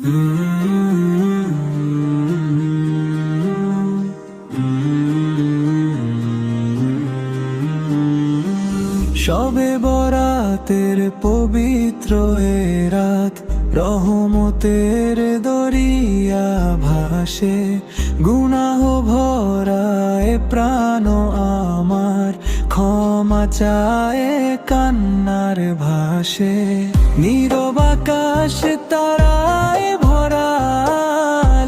সবে বরাতের পবিত্র এ রাত রহমতের দরিয়া ভাসে গুনাহ ভরায় প্রাণ চায় কান্নার ভাসে, নীরব আকাশ তারায় ভরা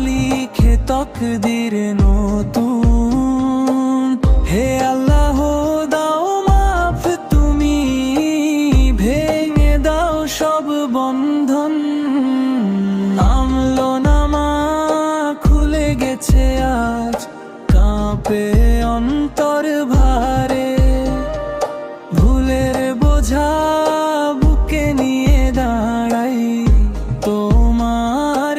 লিখে তকদির নতুন। হে আল্লাহ, দাও মাফ, তুমি ভেঙে দাও সব বন্ধন। বোঝা বুকে নিয়ে দাঁড়াই তোমার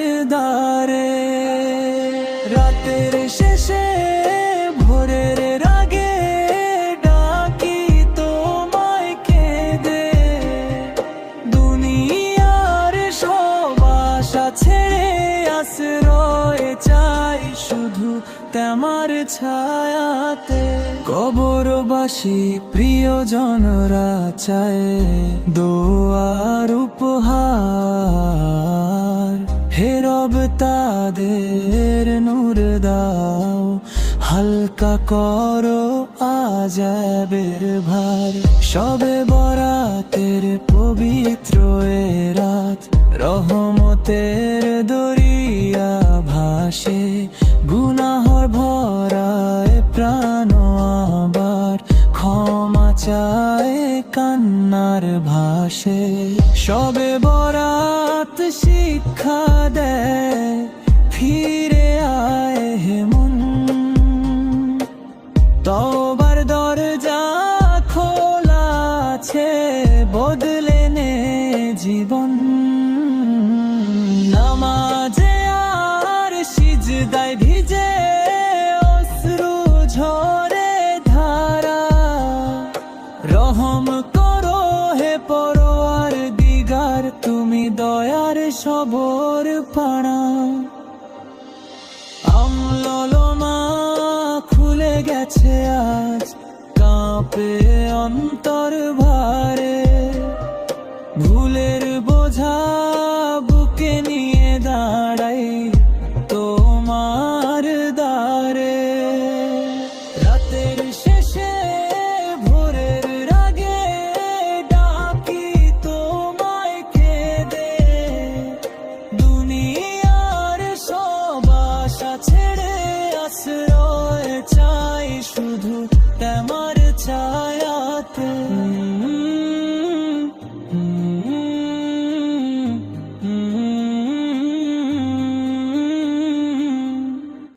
ভোরের রাগে ডাকি তোমায় ছেড়ে আশ্রয় চাই শুধু তেমার ছায়াতে। কবরবাসী প্রিয়জনরা চায় দোয়ার উপহার। হেরব তাদের নূর দাও, হালকা করো আজাবের ভার। সবে বরাতের পবিত্র এ রাত, রহমতের দরিয়া ভাসে গুনাহর ভরায় প্রাণ আবার ক্ষমা চায় কান্নার ভাসে। সবে বরাত শিক্ষা দেয়, ফিরে আয় হে মন। তবার দরজা খোলা আছে, বদলে নে জীবন। রহম করো হে পরোয়ার দিগার, তুমি দয়ার সবর পাড়া আমলমা খুলে গেছে আজ, কাঁপে অন্তর ভারে ভুলের বোঝা